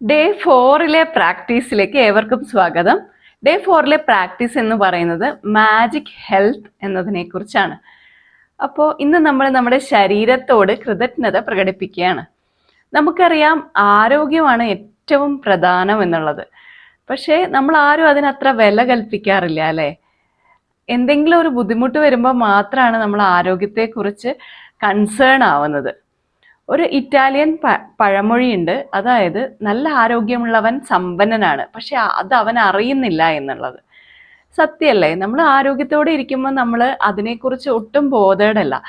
Day ഫോറിലെ പ്രാക്ടീസിലേക്ക് ഏവർക്കും സ്വാഗതം. Day ഫോറിലെ practice എന്ന് പറയുന്നത് മാജിക് ഹെൽത്ത് എന്നതിനെ കുറിച്ചാണ്. അപ്പോൾ ഇന്ന് നമ്മൾ നമ്മുടെ ശരീരത്തോട് കൃതജ്ഞത പ്രകടിപ്പിക്കുകയാണ്. നമുക്കറിയാം ആരോഗ്യമാണ് ഏറ്റവും പ്രധാനം എന്നുള്ളത്. പക്ഷേ നമ്മൾ ആരും അതിനത്ര വില കൽപ്പിക്കാറില്ല അല്ലേ? എന്തെങ്കിലും ഒരു ബുദ്ധിമുട്ട് വരുമ്പോൾ മാത്രമാണ് നമ്മൾ ആരോഗ്യത്തെക്കുറിച്ച് കൺസേൺ ആവുന്നത്. ഒരു ഇറ്റാലിയൻ പഴമൊഴിയുണ്ട്. അതായത് നല്ല ആരോഗ്യമുള്ളവൻ സമ്പന്നനാണ്. പക്ഷെ അത് അവൻ അറിയുന്നില്ല എന്നുള്ളത്. സത്യമല്ലേ? നമ്മൾ ആരോഗ്യത്തോടെ ഇരിക്കുമ്പോൾ നമ്മൾ അതിനെക്കുറിച്ച് ഒട്ടും ബോധേഡല്ല.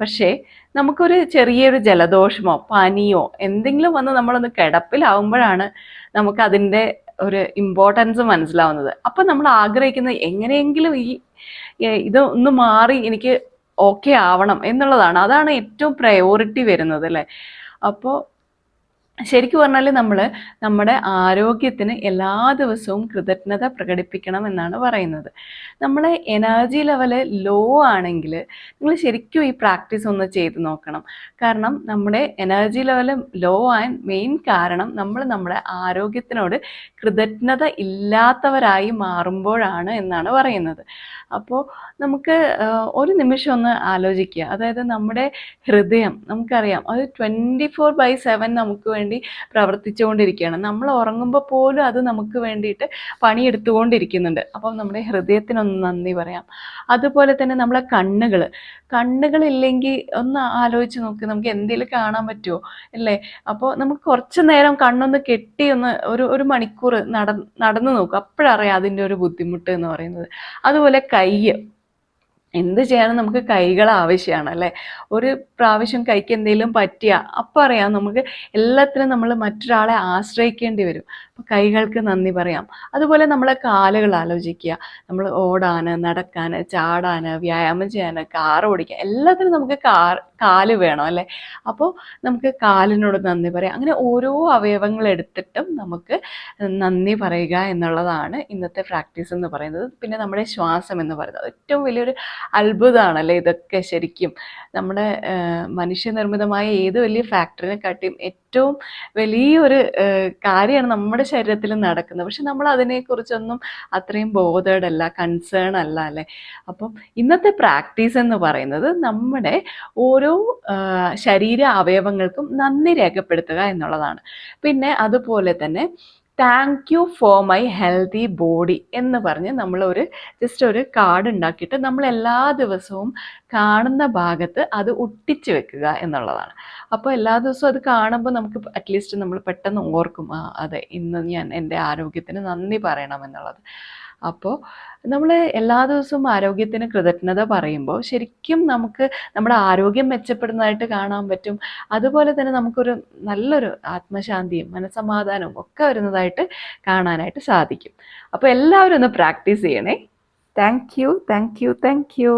പക്ഷേ നമുക്കൊരു ചെറിയൊരു ജലദോഷമോ പനിയോ എന്തെങ്കിലും വന്ന് നമ്മളൊന്ന് കിടപ്പിലാവുമ്പോഴാണ് നമുക്ക് അതിന്റെ ഒരു ഇമ്പോർട്ടൻസ് മനസ്സിലാവുന്നത്. അപ്പം നമ്മൾ ആഗ്രഹിക്കുന്നത് എങ്ങനെയെങ്കിലും ഈ ഇത് ഒന്ന് മാറി എനിക്ക് ഓക്കെ ആവണം എന്നുള്ളതാണ്. അതാണ് ഏറ്റവും പ്രയോറിറ്റി വരുന്നത് അല്ലേ? അപ്പോൾ ശരിക്കും പറഞ്ഞാൽ നമ്മൾ നമ്മുടെ ആരോഗ്യത്തിന് എല്ലാ ദിവസവും കൃതജ്ഞത പ്രകടിപ്പിക്കണം എന്നാണ് പറയുന്നത്. നമ്മളെ എനർജി ലെവൽ ലോ ആണെങ്കിൽ നിങ്ങൾ ശരിക്കും ഈ പ്രാക്ടീസ് ഒന്ന് ചെയ്ത് നോക്കണം. കാരണം നമ്മുടെ എനർജി ലെവൽ ലോ ആൻ മെയിൻ കാരണം നമ്മൾ നമ്മുടെ ആരോഗ്യത്തിനോട് കൃതജ്ഞത ഇല്ലാത്തവരായി മാറുമ്പോഴാണ് എന്നാണ് പറയുന്നത്. അപ്പോൾ നമുക്ക് ഒരു നിമിഷം ഒന്ന് ആലോചിക്കുക. അതായത് നമ്മുടെ ഹൃദയം നമുക്കറിയാം അത് ട്വന്റി ഫോർ ബൈ സെവൻ നമുക്ക് വേണ്ടി പ്രവർത്തിച്ചുകൊണ്ടിരിക്കുകയാണ്. നമ്മൾ ഉറങ്ങുമ്പോൾ പോലും അത് നമുക്ക് വേണ്ടിയിട്ട് പണിയെടുത്തുകൊണ്ടിരിക്കുന്നുണ്ട്. അപ്പം നമ്മുടെ ഹൃദയത്തിനൊന്ന് നന്ദി പറയാം. അതുപോലെ തന്നെ നമ്മളെ കണ്ണുകൾ കണ്ണുകളില്ലെങ്കിൽ ഒന്ന് ആലോചിച്ച് നോക്കി നമുക്ക് എന്തെങ്കിലും കാണാൻ പറ്റുമോ? അല്ലേ? അപ്പോൾ നമുക്ക് കുറച്ച് നേരം കണ്ണൊന്ന് കെട്ടി ഒന്ന് ഒരു ഒരു മണിക്കൂർ നട നടന്നു നോക്കും. അപ്പോഴറിയാം അതിന്റെ ഒരു ബുദ്ധിമുട്ട് എന്ന് പറയുന്നത്. അതുപോലെ കൈ എന്ത് ചെയ്യാനും നമുക്ക് കൈകൾ ആവശ്യമാണ് അല്ലേ? ഒരു പ്രാവശ്യം കൈക്ക് എന്തെങ്കിലും പറ്റിയ അപ്പം അറിയാം നമുക്ക് എല്ലാത്തിനും നമ്മൾ മറ്റൊരാളെ ആശ്രയിക്കേണ്ടി വരും. അപ്പോൾ കൈകൾക്ക് നന്ദി പറയാം. അതുപോലെ നമ്മളെ കാലുകൾ ആലോചിക്കുക. നമ്മൾ ഓടാൻ നടക്കാൻ ചാടാൻ വ്യായാമം ചെയ്യാൻ കാർ ഓടിക്കാൻ എല്ലാത്തിനും നമുക്ക് കാർ കാൽ വേണം അല്ലേ? അപ്പോൾ നമുക്ക് കാലിനോട് നന്ദി പറയാം. അങ്ങനെ ഓരോ അവയവങ്ങൾ എടുത്തിട്ടും നമുക്ക് നന്ദി പറയുക എന്നുള്ളതാണ് ഇന്നത്തെ പ്രാക്ടീസ് എന്ന് പറയുന്നത്. പിന്നെ നമ്മുടെ ശ്വാസം എന്ന് പറയുന്നത്. ഏറ്റവും വലിയൊരു അത്ഭുതമാണല്ലേ ഇതൊക്കെ ശരിക്കും. നമ്മുടെ മനുഷ്യനിർമ്മിതമായ ഏത് വലിയ ഫാക്ടറിനെ കാട്ടിയും ഏറ്റവും വലിയൊരു കാര്യമാണ് നമ്മുടെ ശരീരത്തിൽ നടക്കുന്നത് പക്ഷെ നമ്മൾ അതിനെക്കുറിച്ചൊന്നും അത്രയും അല്ല കൺസേൺ അല്ല അല്ലേ? അപ്പം ഇന്നത്തെ പ്രാക്ടീസ് എന്ന് പറയുന്നത് നമ്മുടെ ഓരോ ശരീര അവയവങ്ങൾക്കും നന്ദി രേഖപ്പെടുത്തുക എന്നുള്ളതാണ്. പിന്നെ അതുപോലെ തന്നെ thank you for my healthy body എന്ന് പറഞ്ഞ് നമ്മളൊരു ജസ്റ്റ് ഒരു കാർഡ് ഉണ്ടാക്കിയിട്ട് നമ്മൾ എല്ലാ ദിവസവും കാണുന്ന ഭാഗത്ത് അത് ഒട്ടിച്ച് വെക്കുക എന്നുള്ളതാണ്. അപ്പോൾ എല്ലാ ദിവസവും അത് കാണുമ്പോൾ നമുക്ക് അറ്റ്ലീസ്റ്റ് നമ്മൾ പെട്ടെന്ന് ഓർക്കും അതെ ഇന്ന് ഞാൻ എന്റെ ആരോഗ്യത്തിന് നന്ദി പറയണം എന്നുള്ളത്. അപ്പോൾ നമ്മൾ എല്ലാ ദിവസവും ആരോഗ്യത്തിന് കൃതജ്ഞത പറയുമ്പോൾ ശരിക്കും നമുക്ക് നമ്മുടെ ആരോഗ്യം മെച്ചപ്പെടുന്നതായിട്ട് കാണാൻ പറ്റും. അതുപോലെ തന്നെ നമുക്കൊരു നല്ലൊരു ആത്മശാന്തിയും മനസമാധാനവും ഒക്കെ വരുന്നതായിട്ട് കാണാനായിട്ട് സാധിക്കും. അപ്പോൾ എല്ലാവരും ഒന്ന് പ്രാക്ടീസ് ചെയ്യണേ. Thank you thank you thank you